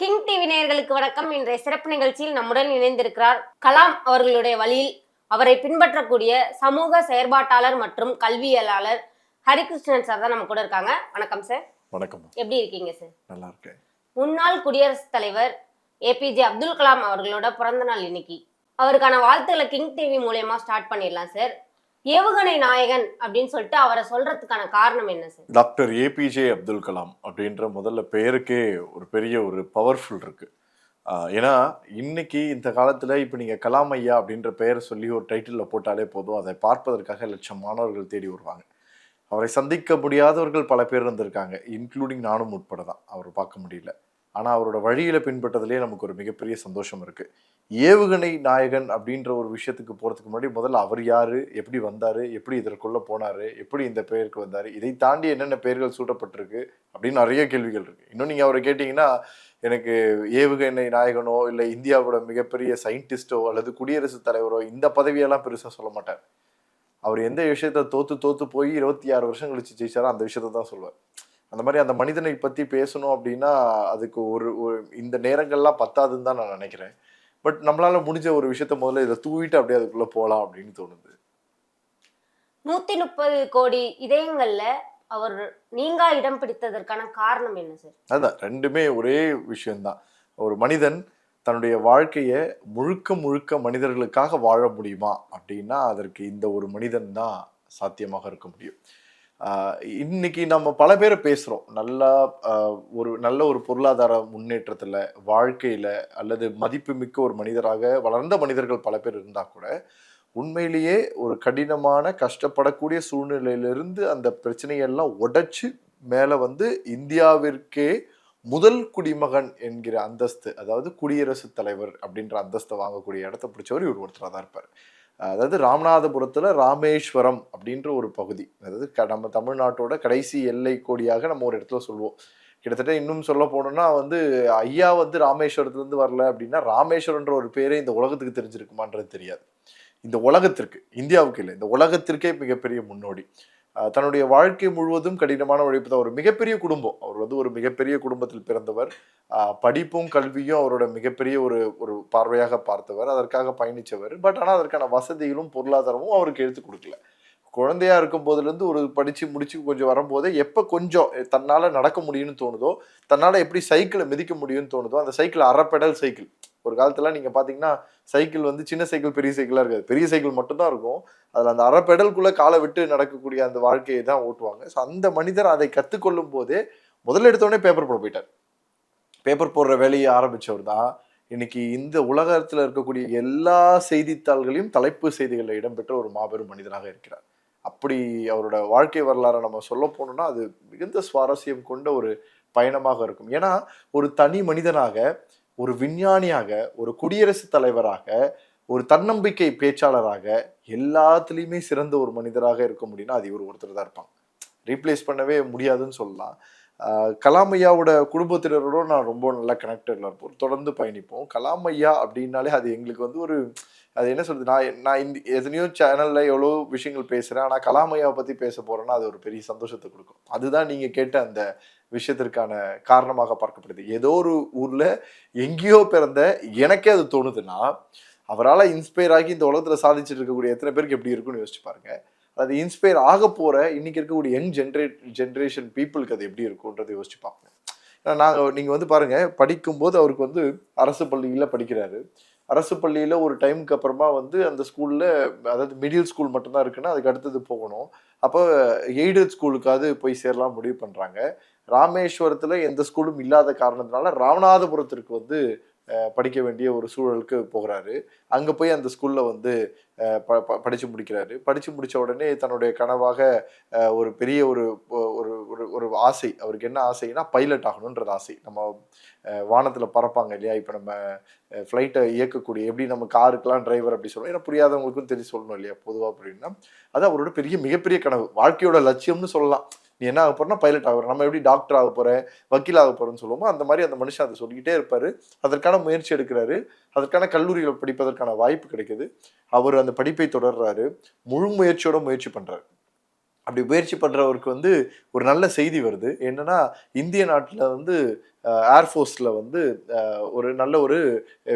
King TV நேயர்களுக்கு வணக்கம். இன்றைய சிறப்பு நிகழ்ச்சியில் நம்முடன் இணைந்திருக்கிறார் கலாம் அவர்களுடைய வழியில் அவரை பின்பற்றக்கூடிய சமூக செயற்பாட்டாளர் மற்றும் கல்வியலாளர் ஹரிகிருஷ்ணன் சார் தான் நம்ம கூட இருக்காங்க. வணக்கம் சார் வணக்கம். எப்படி இருக்கீங்க சார் நல்லா இருக்கேன். முன்னாள் குடியரசுத் தலைவர் ஏபிஜே அப்துல் கலாம் அவர்களோட பிறந்த நாள் இன்னைக்கு. அவருக்கான வாழ்த்துக்களை கிங் டிவி மூலயமா ஸ்டார்ட் பண்ணிடலாம் சார் ஏவுகணை நாயகன் அப்படின்னு சொல்லிட்டு அவரை சொல்றதுக்கான காரணம் என்ன sir? Doctor APJ Abdul Kalam அப்படின்ற முதல்ல பெயருக்கே ஒரு பெரிய ஒரு பவர்ஃபுல் இருக்கு. ஏன்னா இன்னைக்கு இந்த காலத்தில் இப்போ நீங்கள் கலாம் ஐயா அப்படின்ற பெயரை சொல்லி ஒரு டைட்டிலில் போட்டாலே போதும். அதை பார்ப்பதற்காக லட்சம் மாணவர்கள் தேடி வருவாங்க. அவரை சந்திக்க முடியாதவர்கள் பல பேர் இருந்திருக்காங்க இன்க்ளூடிங் நானும் உட்பட தான். அவரை பார்க்க முடியல. ஆனால் அவரோட வழியில் பின்பற்றதுலேயே நமக்கு ஒரு மிகப்பெரிய சந்தோஷம் இருக்குது ஏவுகணை நாயகன் அப்படின்ற ஒரு விஷயத்துக்கு போகிறதுக்கு முன்னாடி முதல்ல அவர் யார்? எப்படி வந்தார்? எப்படி இதற்குள்ளே போனாரு? எப்படி இந்த பெயருக்கு வந்தார்? இதை தாண்டி என்னென்ன பெயர்கள் சூட்டப்பட்டிருக்கு அப்படின்னு நிறைய கேள்விகள் இருக்குது இன்னும் நீங்கள் அவரை கேட்டிங்கன்னா எனக்கு ஏவுகணை நாயகனோ இல்லை இந்தியாவோட மிகப்பெரிய சயின்டிஸ்டோ அல்லது குடியரசுத் தலைவரோ இந்த பதவியெல்லாம் பெருசாக சொல்ல மாட்டார். அவர் எந்த விஷயத்த தோற்று தோற்று போய் இருபத்தி ஆறு வருஷம் கழிச்சு ஜெயிச்சாரோ அந்த விஷயத்த தான் சொல்லுவார். அந்த மாதிரி அந்த மனிதனை பத்தி பேசணும் அப்படின்னா அதுக்கு ஒரு ஒரு இந்த நேரங்கள்லாம் பத்தாதுன்னு தான் நான் நினைக்கிறேன். பட் நம்மளால முடிஞ்ச ஒரு விஷயத்த முதல்ல இதை தூவிட்டு அப்படியே அதுக்குள்ள போகலாம் அப்படின்னு தோணுது. நூத்தி முப்பது கோடி இதயங்கள்ல அவர் நீங்கா இடம் பிடித்ததற்கான காரணம் என்ன சார்? அதான் ரெண்டுமே ஒரே விஷயம்தான். ஒரு மனிதன் தன்னுடைய வாழ்க்கையை முழுக்க முழுக்க மனிதர்களுக்காக வாழ முடியுமா அப்படின்னா அதற்கு இந்த ஒரு மனிதன் தான் சாத்தியமாக இருக்க முடியும். இன்னைக்கு நம்ம பல பேரை பேசுகிறோம் நல்லா ஒரு நல்ல ஒரு பொருளாதார முன்னேற்றத்தில் வாழ்க்கையில் அல்லது மதிப்புமிக்க ஒரு மனிதராக வளர்ந்த மனிதர்கள் பல பேர் இருந்தால் கூட உண்மையிலேயே ஒரு கடினமான கஷ்டப்படக்கூடிய சூழ்நிலையிலிருந்து அந்த பிரச்சனையெல்லாம் உடைச்சு மேலே வந்து இந்தியாவிற்கே முதல் குடிமகன் என்கிற அந்தஸ்து அதாவது குடியரசுத் தலைவர் அப்படின்ற அந்தஸ்தை வாங்கக்கூடிய இடத்த பிடிச்சவர் இவர் ஒருத்தராக தான் இருப்பார். அதாவது ராமநாதபுரத்தில் ராமேஸ்வரம் அப்படின்ற ஒரு பகுதி. அதாவது க- நம்ம தமிழ்நாட்டோட கடைசி எல்லை கோடியாக நம்ம ஒரு இடத்துல சொல்லுவோம் கிட்டத்தட்ட இன்னும் சொல்ல போனோம்னா வந்து ஐயா வந்து ராமேஸ்வரத்துலேருந்து வரல அப்படின்னா ராமேஸ்வரன்ற ஒரு பேரே இந்த உலகத்துக்கு தெரிஞ்சிருக்குமான்றது தெரியாது. இந்த உலகத்திற்கு இந்தியாவுக்கு இல்லை இந்த உலகத்திற்கே மிகப்பெரிய முன்னோடி. தன்னுடைய வாழ்க்கை முழுவதும் கடினமான உழைப்பு தான். ஒரு மிகப்பெரிய குடும்பம். அவர் வந்து ஒரு மிகப்பெரிய குடும்பத்தில் பிறந்தவர். படிப்பும் கல்வியும் அவரோட மிகப்பெரிய ஒரு ஒரு பார்வையாக பார்த்தவர். அதற்காக பயணித்தவர். பட் ஆனால் அதற்கான வசதிகளும் பொருளாதாரமும் அவருக்கு எடுத்து கொடுக்கல. குழந்தையா இருக்கும் போதுலேருந்து ஒரு படித்து முடிச்சு கொஞ்சம் வரும்போதே எப்போ கொஞ்சம் தன்னால் நடக்க முடியும்னு தோணுதோ தன்னால் எப்படி சைக்கிளை மிதிக்க முடியும்னு தோணுதோ அந்த சைக்கிள் அரை பெடல் சைக்கிள் ஒரு காலத்துல நீங்க பாத்தீங்கன்னா சைக்கிள் வந்து சின்ன சைக்கிள் பெரிய சைக்கிளா இருக்காது. பெரிய சைக்கிள் மட்டும்தான் இருக்கும். அதுல அந்த அரை பெடலுக்குள்ள காலை விட்டு நடக்கக்கூடிய அந்த வாழ்க்கையை தான் ஓட்டுவாங்க. ஸோ அந்த மனிதர் அதை கத்துக்கொள்ளும் போதே முதல்ல எடுத்தோடனே பேப்பர் போட போயிட்டார். பேப்பர் போடுற வேலையை ஆரம்பிச்சவர் தான். இன்னைக்கு இந்த உலகத்துல இருக்கக்கூடிய எல்லா செய்தித்தாள்களையும் தலைப்பு செய்திகளில் இடம்பெற்ற ஒரு மாபெரும் மனிதனாக இருக்கிறார். அப்படி அவரோட வாழ்க்கை வரலாறை நம்ம சொல்ல போனோம்னா அது மிகுந்த சுவாரஸ்யம் கொண்ட ஒரு பயணமாக இருக்கும். ஏன்னா ஒரு தனி மனிதனாக ஒரு விஞ்ஞானியாக ஒரு குடியரசுத் தலைவராக ஒரு தன்னம்பிக்கை பேச்சாளராக எல்லாத்துலேயுமே சிறந்த ஒரு மனிதராக இருக்க முடியும்னா அது இவர் ஒருத்தர் தான் இருப்பாங்க. ரீப்ளேஸ் பண்ணவே முடியாதுன்னு சொல்லலாம். கலாம் ஐயாவோட குடும்பத்தினரோட நான் ரொம்ப நல்லா கனெக்டட்ல இருப்போம் தொடர்ந்து பயணிப்போம். கலாம் ஐயா அப்படின்னாலே அது எங்களுக்கு வந்து ஒரு அது என்ன சொல்றது? நான் நான் இந்த எத்தனையோ சேனல்ல எவ்வளோ விஷயங்கள் பேசுறேன். ஆனால் கலாம் ஐயாவை பத்தி பேச போறேன்னா அது ஒரு பெரிய சந்தோஷத்தை கொடுக்கும். அதுதான் நீங்க கேட்ட அந்த விஷயத்திற்கான காரணமாக பார்க்கப்படுது. ஏதோ ஒரு ஊர்ல எங்கேயோ பிறந்த எனக்கே அது தோணுதுன்னா அவரால் இன்ஸ்பயர் ஆகி இந்த உலகத்துல சாதிச்சுட்டு இருக்கக்கூடிய எத்தனை பேருக்கு எப்படி இருக்குன்னு யோசிச்சு பாருங்க. அது இன்ஸ்பயர் ஆக போற இன்னைக்கு இருக்கக்கூடிய யங் ஜென்ரேட் ஜென்ரேஷன் பீப்புளுக்கு அது எப்படி இருக்கும்ன்றதை யோசிச்சு பார்ப்போம். ஏன்னா நாங்கள் நீங்கள் வந்து பாருங்க படிக்கும்போது அவருக்கு வந்து அரசு பள்ளியில் படிக்கிறாரு. அரசு பள்ளியில் ஒரு டைமுக்கு அப்புறமா வந்து அந்த ஸ்கூலில் அதாவது மிடில் ஸ்கூல் மட்டும்தான் இருக்குன்னா அதுக்கு அடுத்தது போகணும். அப்போ எய்டட் ஸ்கூலுக்காவது போய் சேரலாம் முடிவு பண்ணுறாங்க ராமேஸ்வரத்தில் எந்த ஸ்கூலும் இல்லாத காரணத்தினால ராமநாதபுரத்திற்கு வந்து படிக்க வேண்டிய ஒரு சூழலுக்கு போகிறாரு. அங்கே போய் அந்த ஸ்கூலில் வந்து ப படித்து முடிக்கிறாரு. படித்து முடித்த உடனே தன்னுடைய கனவாக ஒரு பெரிய ஒரு ஒரு ஒரு ஒரு ஆசை. அவருக்கு என்ன ஆசைனா பைலட் ஆகணுன்றது ஆசை. நம்ம வானத்தில் பறப்பாங்க இல்லையா? இப்போ நம்ம ஃப்ளைட்டை இயக்கக்கூடிய எப்படி நம்ம காருக்கெல்லாம் டிரைவர் அப்படி சொல்லணும் ஏன்னா புரியாதவங்களுக்கும் தெரிஞ்சு சொல்லணும் இல்லையா? பொதுவாக அப்படின்னா அது அவரோட பெரிய மிகப்பெரிய கனவு. வாழ்க்கையோட லட்சியம்னு சொல்லலாம். நீ என்ன ஆக போறனா பைலட் ஆகிற நம்ம எப்படி டாக்டர் ஆக போறேன் வக்கீல் ஆக போறேன்னு சொல்லுவோமோ அந்த மாதிரி அந்த மனுஷன் அதை சொல்லிக்கிட்டே இருப்பாரு. அதற்கான முயற்சி எடுக்கிறாரு. அதற்கான கல்லூரியில் படிப்பதற்கான வாய்ப்பு கிடைக்குது. அவர் அந்த படிப்பை தொடர்றாரு. முழு முயற்சியோட முயற்சி பண்றாரு. அப்படி முயற்சி பண்றவருக்கு வந்து ஒரு நல்ல செய்தி வருது. என்னன்னா இந்திய நாட்டில் வந்து ஏர்ஃபோர்ஸில் வந்து ஒரு நல்ல ஒரு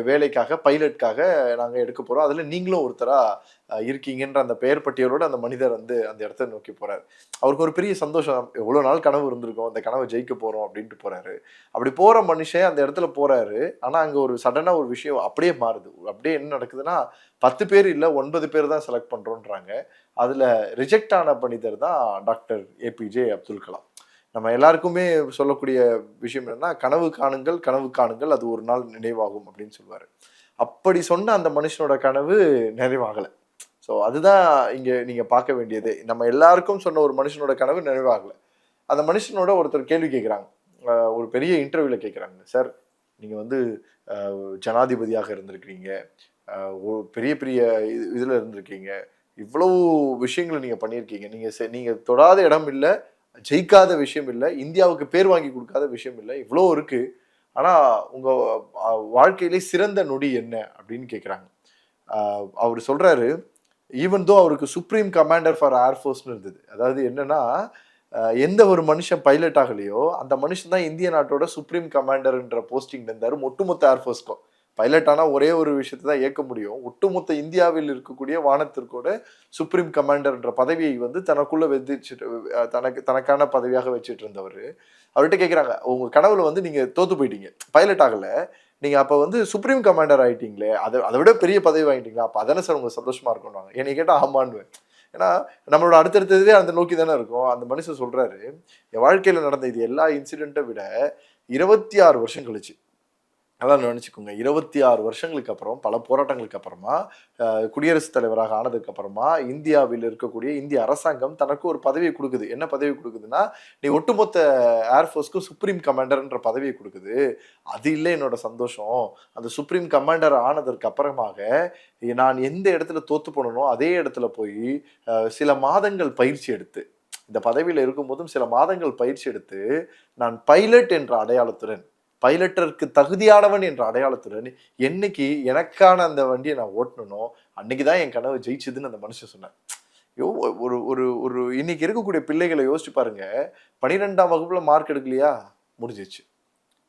வேலைக்காக பைலட்காக நாங்கள் எடுக்க போகிறோம் அதில் நீங்களும் ஒருத்தராக இருக்கீங்கன்ற அந்த பெயர் பட்டியலோட அந்த மனிதர் வந்து அந்த இடத்த நோக்கி போகிறார் அவருக்கு ஒரு பெரிய சந்தோஷம். எவ்வளோ நாள் கனவு இருந்திருக்கும். அந்த கனவை ஜெயிக்க போகிறோம் அப்படின்ட்டு போகிறாரு அப்படி போகிற மனுஷன் அந்த இடத்துல போகிறாரு ஆனால் அங்கே ஒரு சடனாக ஒரு விஷயம் அப்படியே மாறுது. அப்படியே என்ன நடக்குதுன்னா பத்து பேர் இல்லை ஒன்பது பேர் தான் செலக்ட் பண்ணுறோன்றாங்க அதில் ரிஜெக்ட் ஆன மனிதர் தான் டாக்டர் ஏபிஜே அப்துல் கலாம் நம்ம எல்லாருக்குமே சொல்லக்கூடிய விஷயம் என்னன்னா கனவு காணுங்கள் கனவு காணுங்கள் அது ஒரு நாள் நினைவாகும் அப்படின்னு சொல்லுவாரு அப்படி சொன்ன அந்த மனுஷனோட கனவு நிறைவாகலை. ஸோ அதுதான் இங்க நீங்க பார்க்க வேண்டியது. நம்ம எல்லாருக்கும் சொன்ன ஒரு மனுஷனோட கனவு நிறைவாகலை. அந்த மனுஷனோட ஒருத்தர் கேள்வி கேட்குறாங்க ஒரு பெரிய இன்டர்வியூல கேட்குறாங்க சார் நீங்க வந்து ஜனாதிபதியாக இருந்திருக்கிறீங்க. ஒரு பெரிய பெரிய இது- இதில் இருந்திருக்கீங்க. இவ்வளவு விஷயங்களை நீங்க பண்ணியிருக்கீங்க. நீங்க செ- நீங்க தொடாத இடம் இல்லை. ஜெயிக்காத விஷயம் இல்லை இந்தியாவுக்கு பேர் வாங்கி கொடுக்காத விஷயம் இல்லை இவ்வளோ இருக்கு. ஆனா உங்க வாழ்க்கையிலே சிறந்த நொடி என்ன அப்படின்னு கேட்குறாங்க அவர் சொல்றாரு ஈவன் தோ அவருக்கு சுப்ரீம் கமாண்டர் ஃபார் ஏர்ஃபோர்ஸ்னு இருந்தது. அதாவது என்னன்னா எந்த ஒரு மனுஷன் பைலட் ஆகலையோ அந்த மனுஷன் தான் இந்திய நாட்டோட சுப்ரீம் கமாண்டர்ன்ற போஸ்டிங் இருந்தார் ஒட்டுமொத்த ஏர்ஃபோர்ஸ்க்கும் பைலட் ஆனால் ஒரே ஒரு விஷயத்தை தான் இயக்க முடியும். ஒட்டுமொத்த இந்தியாவில் இருக்கக்கூடிய வானத்திற்கோட சுப்ரீம் கமாண்டர்ன்ற பதவியை வந்து தனக்குள்ள வெதிச்சுட்டு தனக்கு தனக்கான பதவியாக வச்சுட்டு இருந்தவர் அவர்கிட்ட கேட்குறாங்க உங்க கனவுல வந்து நீங்க தோத்து போயிட்டீங்க. பைலட் ஆகல. நீங்க அப்போ வந்து சுப்ரீம் கமாண்டர் ஆயிட்டீங்களே. அதை அதை விட பெரிய பதவி வாங்கிட்டீங்களா? அப்போ அதானே சார் உங்களுக்கு சந்தோஷமா இருக்கணும் என்னை கேட்டால் ஆமான்னு ஏன்னா நம்மளோட அடுத்தடுத்ததே அந்த நோக்கி தானே இருக்கும். அந்த மனுஷன் சொல்றாரு என் வாழ்க்கையில் நடந்த இது எல்லா இன்சிடெண்ட்டை விட இருபத்தி ஆறு வருஷம் கழிச்சு. நல்லா நினைச்சுக்கோங்க. இருபத்தி ஆறு வருஷங்களுக்கு அப்புறம் பல போராட்டங்களுக்கு அப்புறமா குடியரசுத் தலைவராக ஆனதுக்கு அப்புறமா இந்தியாவில் இருக்கக்கூடிய இந்திய அரசாங்கம் தனக்கு ஒரு பதவியை கொடுக்குது. என்ன பதவி கொடுக்குதுன்னா நீ ஒட்டுமொத்த ஏர்ஃபோர்ஸ்க்கும் சுப்ரீம் கமாண்டர்ன்ற பதவியை கொடுக்குது. அது இல்லை என்னோட சந்தோஷம். அந்த சுப்ரீம் கமாண்டர் ஆனதற்கு அப்புறமாக நான் எந்த இடத்துல தோத்து போனனோ அதே இடத்துல போய் சில மாதங்கள் பயிற்சி எடுத்து இந்த பதவியில் இருக்கும்போதும் சில மாதங்கள் பயிற்சி எடுத்து நான் பைலட் என்ற அடையாளத்துடன் பைலட்டருக்கு தகுதியானவன் என்ற அடையாளத்துடன் என்னைக்கு எனக்கான அந்த வண்டியை நான் ஓட்டணுனோ அன்னைக்கு தான் என் கனவு ஜெயிச்சதுன்னு அந்த மனுஷன் சொன்னேன் யோ ஒரு ஒரு ஒரு இன்னைக்கு இருக்கக்கூடிய பிள்ளைகளை யோசிச்சு பாருங்க. பன்னிரெண்டாம் வகுப்புல மார்க் எடுக்கலையா? முடிஞ்சிச்சு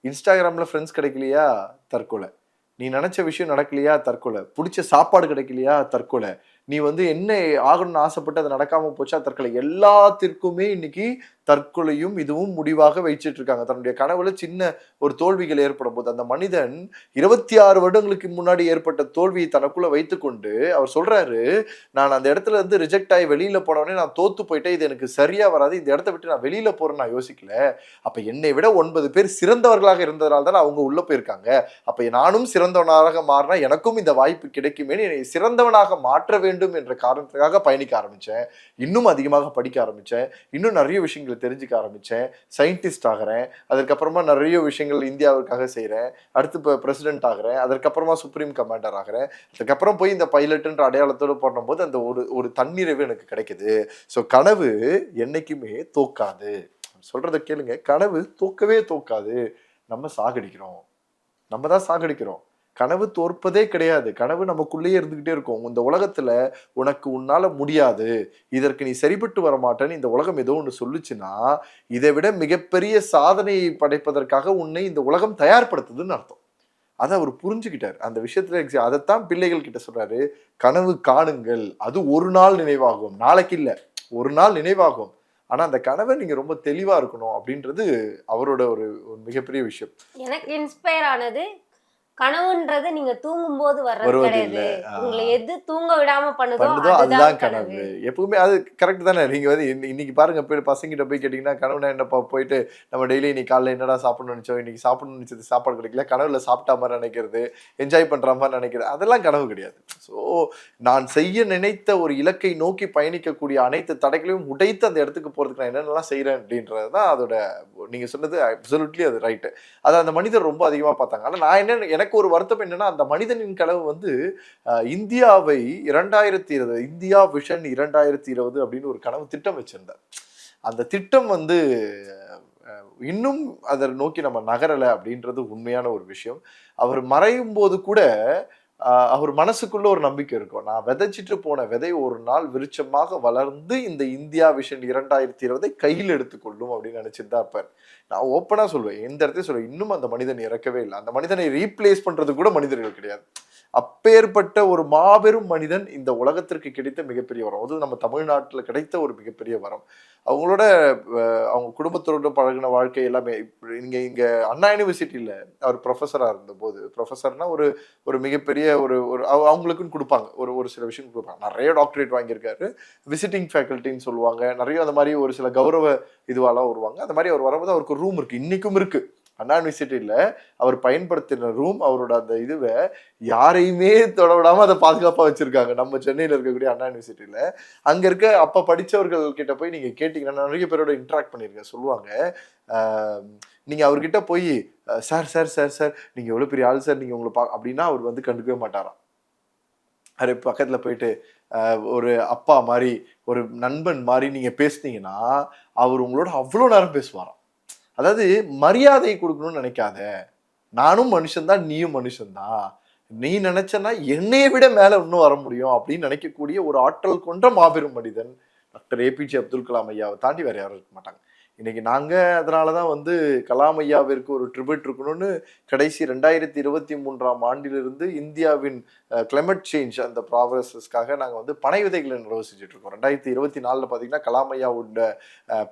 இன்ஸ்டாகிராம்ல ஃப்ரெண்ட்ஸ் கிடைக்கலையா? தற்கொலை. நீ நினைச்ச விஷயம் நடக்கலையா? தற்கொலை. பிடிச்ச சாப்பாடு கிடைக்கலையா? தற்கொலை. நீ வந்து என்ன ஆகணும்னு ஆசைப்பட்டு அது நடக்காம போச்சா தற்கொலை. எல்லாத்திற்குமே இன்னைக்கு தற்கொலையும் இதுவும் முடிவாக வைச்சிட்டு இருக்காங்க. தன்னுடைய கனவுல சின்ன ஒரு தோல்விகள் ஏற்படும் போது அந்த மனிதன் இருபத்தி ஆறு வருடங்களுக்கு முன்னாடி ஏற்பட்ட தோல்வியை தனக்குள்ள வைத்துக்கொண்டு அவர் சொல்றாரு நான் அந்த இடத்துல இருந்து ரிஜெக்ட் ஆகி வெளியில போனவொடனே நான் தோத்து போயிட்டேன். இது எனக்கு சரியா வராது. இந்த இடத்த விட்டு நான் வெளியில போறேன்னு நான் யோசிக்கல. அப்ப என்னை விட ஒன்பது பேர் சிறந்தவர்களாக இருந்ததனால தான் அவங்க உள்ள போயிருக்காங்க. அப்ப நானும் சிறந்தவனாக மாறினா எனக்கும் இந்த வாய்ப்பு கிடைக்குமே என்னை சிறந்தவனாக மாற்ற வேண்டும் வேண்டும் என்ற காரணத்துக்காக பயணிக்க ஆரம்பித்தேன் இன்னும் அதிகமாக படிக்க ஆரம்பிச்சேன். இன்னும் நிறைய விஷயங்களை தெரிஞ்சுக்க ஆரம்பிச்சேன். சயின்டிஸ்ட் ஆகிறேன். அதுக்கப்புறமா நிறைய விஷயங்கள் இந்தியாவுக்காக செய்கிறேன் அடுத்து இப்போ பிரசிடென்ட் ஆகிறேன். அதுக்கப்புறமா சுப்ரீம் கமாண்டர் ஆகிறேன். அதுக்கப்புறம் போய் இந்த பைலட்டுன்ற அடையாளத்தோடு பண்ணும்போது அந்த ஒரு ஒரு தன்னிறைவு எனக்கு கிடைக்குது. ஸோ கனவு என்னைக்குமே தோக்காது. சொல்கிறத கேளுங்க. கனவு தோக்கவே தோக்காது. நம்ம சாகடிக்கிறோம். நம்ம தான் சாகடிக்கிறோம். கனவு தோற்பதே கிடையாது. கனவு நமக்குள்ளேயே இருந்துக்கிட்டே இருக்கும். இந்த உலகத்துல உனக்கு உன்னால முடியாது. இதற்கு நீ சரிப்பட்டு வர மாட்டேன்னு இந்த உலகம் ஏதோ ஒன்று சொல்லுச்சுன்னா இதை விட மிகப்பெரிய சாதனையை படைப்பதற்காக உன்னை இந்த உலகம் தயார்படுத்துதுன்னு அர்த்தம். அதை அவர் புரிஞ்சுக்கிட்டார். அந்த விஷயத்துல அதைத்தான் பிள்ளைகள் கிட்ட சொல்றாரு. கனவு காணுங்கள். அது ஒரு நாள் நினைவாகும். நாளைக்கு இல்லை. ஒரு நாள் நினைவாகும். ஆனா அந்த கனவை நீங்க ரொம்ப தெளிவா இருக்கணும் அப்படின்றது அவரோட ஒரு ஒரு மிகப்பெரிய விஷயம். எனக்கு இன்ஸ்பயர் ஆனது கனவுன்றது நீங்க தூங்கும் போது வர்றது கிடையாது. உங்களை எது தூங்க விடாம பண்ணுதோ அதுதான் கனவு. எப்பவுமே அது கரெக்ட் தானே. நீங்க வந்து இன்னி- இன்னைக்கு பாருங்க போய் பசங்கிட்ட போய் கேட்டீங்கன்னா கனவுனா என்னப்பா போயிட்டு நம்ம டெய்லி இன்னைக்கு காலைல என்னடா சாப்பிடணும்னு நினைச்சோம்? இன்னைக்கு சாப்பிடணும்னு நினைச்சது சாப்பாடு கிடைக்கல. கனவுல சாப்பிட்டா மாதிரி நினைக்கிறது என்ஜாய் பண்ற மாதிரி நினைக்கிறது அதெல்லாம் கனவு கிடையாது. ஸோ நான் செய்ய நினைத்த ஒரு இலக்கை நோக்கி பயணிக்கக்கூடிய அனைத்து தடைகளையும் உடைத்து அந்த இடத்துக்கு போறதுக்கு நான் என்னென்னலாம் செய்றேன் அப்படின்றது தான் அதோட நீங்கள் சொன்னது அப்சல்யூட்லி அது ரைட்டு அதை அந்த மனிதர் ரொம்ப அதிகமாக பார்த்தாங்க. ஆனால் நான் என்ன எனக்கு ஒரு வருத்தம் என்னென்னா அந்த மனிதனின் கனவு வந்து இந்தியாவை இரண்டாயிரத்தி இருபது இந்தியா விஷன் இரண்டாயிரத்தி இருபது அப்படின்னு ஒரு கனவு திட்டம் வச்சுருந்தார். அந்த திட்டம் வந்து இன்னும் அதை நோக்கி நம்ம நகரலை அப்படின்றது உண்மையான ஒரு விஷயம். அவர் மறையும் போது கூட அவர் மனசுக்குள்ள ஒரு நம்பிக்கை இருக்கும். நான் விதைச்சிட்டு போன விதை ஒரு நாள் விருட்சமாக வளர்ந்து இந்த இந்தியா விஷன் இரண்டாயிரத்தி இருபதை கையில் எடுத்துக்கொள்ளும் அப்படின்னு நினைச்சிட்டு தான் இருப்பார். நான் ஓப்பனா சொல்லுவேன் எந்த இடத்தையும் சொல்லுவேன் இன்னும் அந்த மனிதன் இறக்கவே இல்லை. அந்த மனிதனை ரீப்ளேஸ் பண்றது கூட மனிதர்கள் கிடையாது. அப்பேற்பட்ட ஒரு மாபெரும் மனிதன் இந்த உலகத்திற்கு கிடைத்த மிகப்பெரிய வரம். அது நம்ம தமிழ்நாட்டில் கிடைத்த ஒரு மிகப்பெரிய வரம். அவங்களோட அவங்க குடும்பத்தோட பழகின வாழ்க்கை எல்லாமே இங்கே இங்கே அண்ணா யூனிவர்சிட்டியில் அவர் ப்ரொஃபஸராக இருந்தபோது ப்ரொஃபஸர்னா ஒரு ஒரு மிகப்பெரிய ஒரு ஒரு அவ- அவங்களுக்குன்னு கொடுப்பாங்க. ஒரு ஒரு சில விஷயம் கொடுப்பாங்க. நிறைய டாக்டரேட் வாங்கியிருக்காரு. விசிட்டிங் ஃபேக்கல்ட்டின்னு சொல்லுவாங்க. நிறைய அந்த மாதிரி ஒரு சில கௌரவ இதுவாலாம் வருவாங்க. அந்த மாதிரி அவர் வரும்போது அவருக்கு ரூம் இருக்குது இன்றைக்கும் இருக்குது அண்ணா யூனிவர்சிட்டியில் அவர் பயன்படுத்தின ரூம் அவரோட அந்த இதுவை யாரையுமே தொட அதை பாதுகாப்பாக வச்சுருக்காங்க. நம்ம சென்னையில் இருக்கக்கூடிய அண்ணா யூனிவர்சிட்டியில் அங்கே இருக்க அப்போ படித்தவர்கள் கிட்ட போய் நீங்கள் கேட்டிங்கன்னா நான் நிறைய பேரோட இன்ட்ராக்ட் பண்ணியிருக்கேன். சொல்லுவாங்க நீங்கள் அவர்கிட்ட போய் சார் சார் சார் சார் நீங்கள் எவ்வளோ பெரிய ஆள் சார் நீங்கள் உங்களை பா அப்படின்னா அவர் வந்து கண்டுக்கவே மாட்டாராம். அது பக்கத்தில் போயிட்டு ஒரு அப்பா மாதிரி ஒரு நண்பன் மாதிரி நீங்கள் பேசுனீங்கன்னா அவர் உங்களோட அவ்வளோ நேரம் பேசுவாராம். அதாவது மரியாதை கொடுக்கணும்னு நினைக்காத. நானும் மனுஷன்தான் நீயும் மனுஷன்தான் நீ நினைச்சனா என்னையை விட மேல இன்னும் வர முடியும் அப்படின்னு நினைக்கக்கூடிய ஒரு ஆற்றல் கொண்ட மாபெரும் மனிதன் டாக்டர் ஏபிஜே அப்துல் கலாம் ஐயாவை தாண்டி வேற யாரும் இருக்க மாட்டாங்க. இன்னைக்கு அதனால் தான் வந்து கலாம் ஐயாவிற்கு ஒரு ட்ரிபியூட் இருக்கணும்னு கடைசி ரெண்டாயிரத்தி இருபத்தி மூன்றாம் ஆண்டிலிருந்து இந்தியாவின் கிளைமேட் சேஞ்ச் அந்த ப்ராக்ரஸஸ்க்காக நாங்கள் வந்து பனை விதைகளை நிர்வகிச்சுட்டு இருக்கோம். ரெண்டாயிரத்தி இருபத்தி நாலில் பார்த்தீங்கன்னா கலாம் ஐயாவோட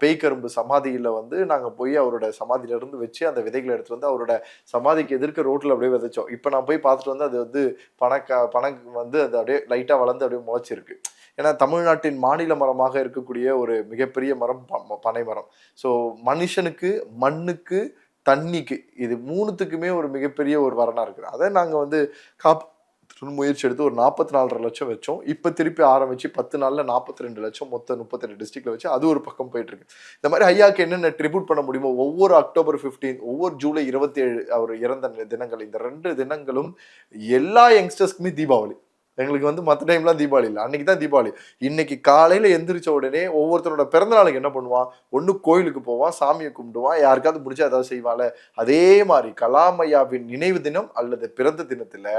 பேய்கரும்பு சமாதியில் வந்து நாங்கள் போய் அவரோட சமாதியிலிருந்து வச்சு அந்த விதைகளை எடுத்துட்டு வந்து அவரோட சமாதிக்கு எதிர்க்க ரோட்டில் அப்படியே விதைச்சோம். இப்போ நான் போய் பார்த்துட்டு வந்து அது வந்து பணக்கா பணம் வந்து அது அப்படியே லைட்டாக வளர்ந்து அப்படியே முளைச்சிருக்கு. ஏன்னா தமிழ்நாட்டின் மாநில மரமாக இருக்கக்கூடிய ஒரு மிகப்பெரிய மரம் ப- பனை மரம். ஸோ மனுஷனுக்கு மண்ணுக்கு தண்ணிக்கு இது மூணுத்துக்குமே ஒரு மிகப்பெரிய ஒரு வரனாக இருக்குது. அதை நாங்கள் வந்து காப் முயற்சி எடுத்து ஒரு நாற்பத்தி நாலரை லட்சம் வச்சோம். இப்போ திருப்பி ஆரம்பித்து பத்து நாளில் நாற்பத்தி ரெண்டு லட்சம் மொத்தம் முப்பத்தி ரெண்டு டிஸ்ட்ரிக்ட்ல வச்சு அது ஒரு பக்கம் போயிட்டுருக்கு. இந்த மாதிரி ஐயாக்கு என்னென்ன ட்ரிபியூட் பண்ண முடியுமோ ஒவ்வொரு அக்டோபர் 15 ஒவ்வொரு ஜூலை இருபத்தி ஏழு அவர் இறந்த தினங்கள் இந்த ரெண்டு தினங்களும் எல்லா யங்ஸ்டர்ஸ்க்குமே தீபாவளி. எங்களுக்கு வந்து மற்ற டைம்லாம் தீபாவளி இல்லை. அன்னைக்கு தான் தீபாவளி. இன்னைக்கு காலையில எந்திரிச்ச உடனே ஒவ்வொருத்தரோட பிறந்த நாளுக்கு என்ன பண்ணுவான்? ஒன்று கோயிலுக்கு போவான் சாமியை கும்பிடுவான் யாருக்காவது முடிச்சா ஏதாவது செய்வான்ல. அதே மாதிரி கலாம் ஐயாவின் நினைவு தினம் அல்லது பிறந்த தினத்துல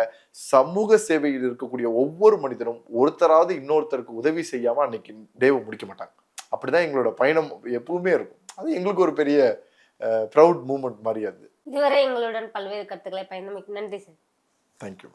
சமூக சேவையில் இருக்கக்கூடிய ஒவ்வொரு மனிதனும் ஒருத்தராவது இன்னொருத்தருக்கு உதவி செய்யாம அன்னைக்கு டேவை முடிக்க மாட்டாங்க. அப்படிதான் எங்களோட பயணம் எப்பவுமே இருக்கும். அது எங்களுக்கு ஒரு பெரிய ப்ரவுட் மூமெண்ட் மாதிரி அது. இதுவரை எங்களுடன் பல்வேறு கருத்துக்களை பயந்தமைக்கு நன்றி சார். தேங்க்யூ